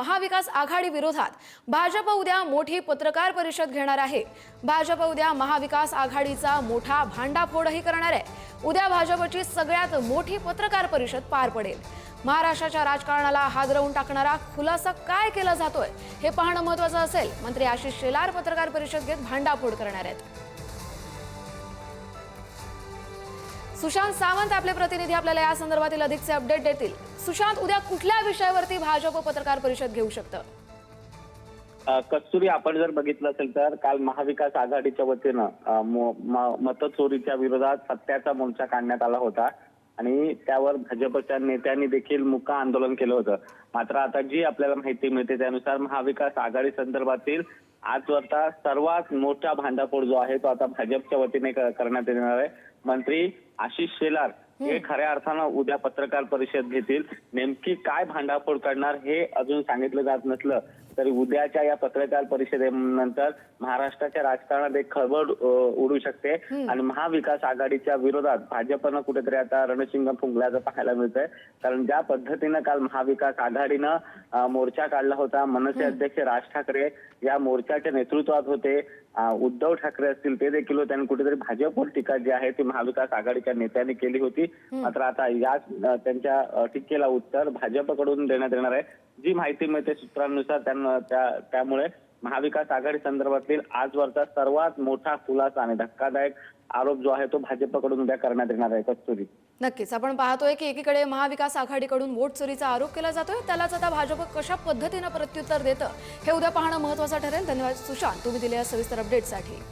महाविकास आघाडी विरोधात भाजप उद्या मोठी पत्रकार परिषद घेणार आहे. भाजप उद्या महाविकास आघाडीचा मोठा भांडाफोडही करणार आहे. उद्या भाजपची सगळ्यात मोठी पत्रकार परिषद पार पडेल. महाराष्ट्राच्या राजकारणाला हादरवून टाकणारा खुलासा काय केला जातोय हे पाहणं महत्वाचं असेल. मंत्री आशिष शेलार पत्रकार परिषद घेत भांडाफोड करणार आहेत. सुशांत सावंत आपले प्रतिनिधी आपल्याला या संदर्भातील अधिकचे अपडेट देतील. सुशांत उद्या कुठल्या विषयावरती भाजप पत्रकार परिषद घेऊ शकतं? कस्तुरी आपण जर बघितलं असेल तर काल महाविकास आघाडीच्या वतीनं मतचोरीच्या विरोधात सत्याचा मोर्चा काढण्यात आला होता. आणि त्यावर भाजपच्या नेत्यांनी देखील मुका आंदोलन केलं होतं. मात्र आता जी आपल्याला माहिती मिळते त्यानुसार महाविकास आघाडी संदर्भातील आजवरचा सर्वात मोठा भांडाफोड जो आहे तो आता भाजपच्या वतीने करण्यात येणार आहे. मंत्री आशिष शेलार हे. खऱ्या अर्थानं उद्या पत्रकार परिषद घेतील. नेमकी काय भांडाफोड करणार हे अजून सांगितलं जात नसलं तरी उद्याच्या या पत्रकार परिषदेनंतर महाराष्ट्राच्या राजकारणात एक खळबळ उडू शकते. आणि महाविकास आघाडीच्या विरोधात भाजपनं कुठेतरी आता रणशिंग फुंकल्याचं पाहायला मिळतंय. कारण ज्या पद्धतीनं काल महाविकास आघाडीनं मोर्चा काढला होता. मनसे अध्यक्ष राज ठाकरे या मोर्चाच्या नेतृत्वात होते. उद्धव ठाकरे असतील ते देखील होते आणि कुठेतरी भाजपवर टीका जी आहे ती महाविकास आघाडीच्या नेत्यांनी केली होती. मात्र आता याच त्यांच्या टीकेला उत्तर भाजपकडून देण्यात येणार आहे. जी माहिती मिळते सूत्रांनुसार त्यामुळे महाविकास आघाडी संदर्भातील आजवरचा सर्वात मोठा खुलासा आणि धक्कादायक आरोप जो आहे तो भाजपकडून उद्या करण्यात येणार आहे. कस्तुरी. नक्कीच. आपण पाहतोय की एकीकडे महाविकास आघाडीकडून वोट चोरीचा आरोप केला जातोय. त्यालाच आता भाजप कशा पद्धतीनं प्रत्युत्तर देतं हे उद्या पाहणं महत्वाचं ठरेल. धन्यवाद सुशांत. तुम्ही दिलेल्या सविस्तर अपडेटसाठी